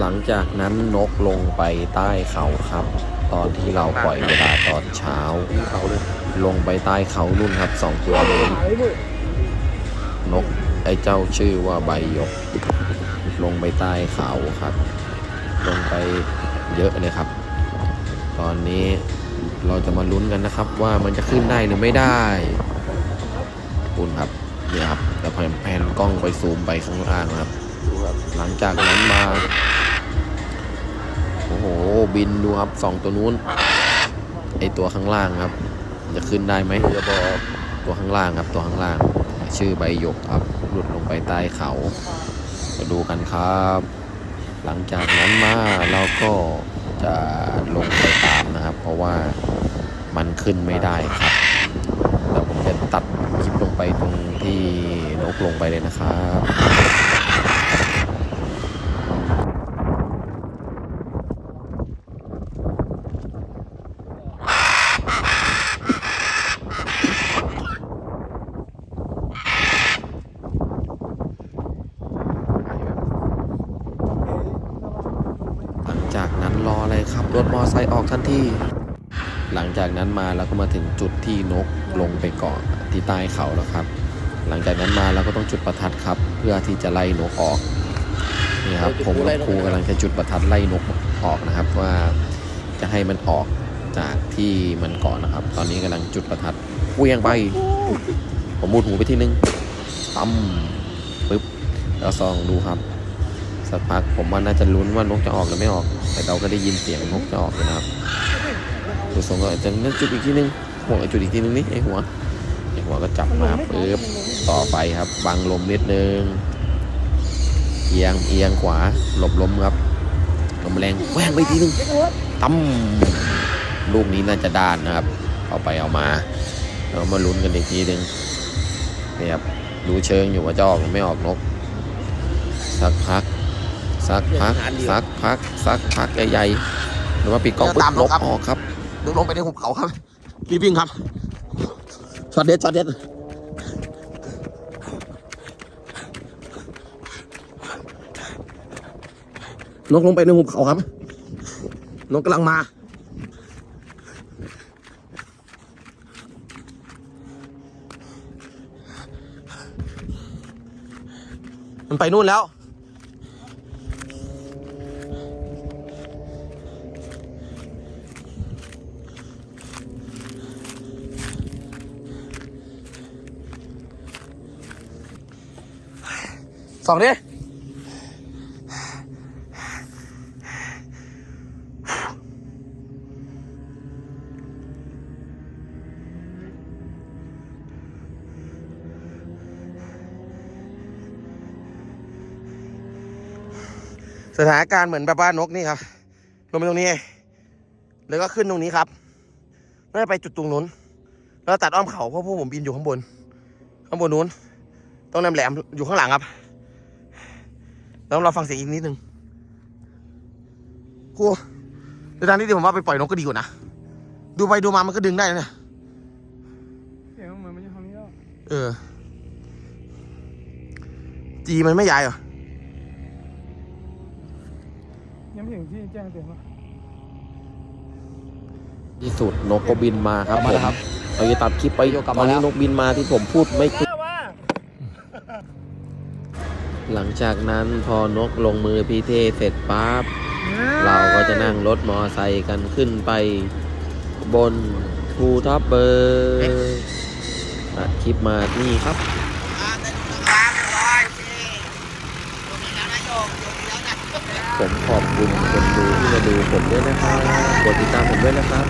หลังจากนั้นนกลงไปใต้เขาครับ ตอนที่เราปล่อยเวลาตอนเช้า ลงไปใต้เขานุ่นครับสองตัวนี้นกไอ้เจ้าชื่อว่าใบหยก ลงไปใต้เขาครับ ลงไปเยอะเลยครับ ตอนนี้เราจะมาลุ้นกันนะครับ ว่ามันจะขึ้นได้หรือไม่ได้คุณครับเนี่ยครับจะแผนแผนกล้องไปซูมไปข้างล่างครับ หลังจากนั้นมา โอ้โห บินดูครับสองตัวนู้น ไอตัวข้างล่างครับ จะขึ้นได้ไหมจะบอกตัวข้างล่างครับ ตัวข้างล่าง ชื่อใบหยกครับ หลุดลงไปใต้เขา มาดูกันครับ หลังจากนั้นมาเราก็จะลงไปตามนะครับ เพราะว่ามันขึ้นไม่ได้ครับเดี๋ยวผมจะตัดคลิปลงไปตรงที่นกลงไปเลยนะครับ หลังจากนั้นรออะไรถมอไซค์ออกทันทีหลังจากนั้นมาเราก็มาถึงจุดที่นกลงไปเกาะที่ใต้เขาแล้วครับ หลังจากนั้นมาเราก็ต้องจุดประทัดครับ เพื่อที่จะไล่นกออกนี่ครับผมกับครูกำลังจะจุดประทัดไล่นกออกนะครับ ว่าจะให้มันออกจากที่มันเกาะนะครับ ตอนนี้กำลังจุดประทัดเวียงไป ผมมุดหูไปที่นึงตั้มปึ๊บแล้วซองดูครับ สักพักผมว่าน่าจะลุ้นว่านกจะออกหรือไม่ออก แต่เราก็ได้ยินเสียงนกจะออกนะครับดูทรงก็อาจจะนั่นจุดอีกทีนึงหัวจุดอีกทีนึงนี่ไอหัวไอหัวก็จับมาปึ๊บต่อไปครับบังลมนิดนึงเอียงเอียงขวาหลบลมครับลมแรงแหวงไปทีนึงตั้มลูกนี้น่าจะด้านนะครับ เอาไปเอามาเรามาลุ้นกันอีกทีนึงนี่ครับดูเชิงอยู่ว่าจะออกหรือไม่ออกนก สักพัก สักพักสักพักสักพักใหญ่ๆหรือว่าปีกกองปุ๊บนกออกครับดูลงไปในหุบเขาครับรีบวิ่งครับช็อตเด็ดช็อตเด็ดนกลงไปในหุบเขาครับ นกกำลังมามันไปนู่นแล้ว สองดิสถานการณ์เหมือนแบบว่านกนี่ครับ ลงไปตรงนี้ แล้วก็ขึ้นตรงนี้ครับแล้วไปจุดตรงนู้น แล้วตัดอ้อมเขาเพราะพวกผมบินอยู่ข้างบน ข้างบนนู้น ต้องแหลมๆอยู่ข้างหลังครับ แล้วเราฟังเสียงอีกนิดนึงครูในทางที่ดีผมว่าไปปล่อยนกก็ดีกว่านะ ดูไปดูมามันก็ดึงได้นะเนี่ยเสียงมันเหมือนมันจะทำนี้แล้วเออ จีมันไม่ย้ายเหรอ ยังไม่ถึงที่แจ้งเตือนว่าที่สุดนกก็บินมาครับผมเราจะตัดคลิปไปตอนนี้นกบินมาที่ผมพูดไม่ขึ้น หลังจากนั้นพอนกลงมือพีเทเสร็จปั๊บเราก็จะนั่งรถมอไซค์กันขึ้นไป บนภูทับเบิร์ตัดคลิปมานี่ครับผมขอบคุณคนดูที่มาดูผมด้วยนะครับ กดติดตามผมด้วยนะครับ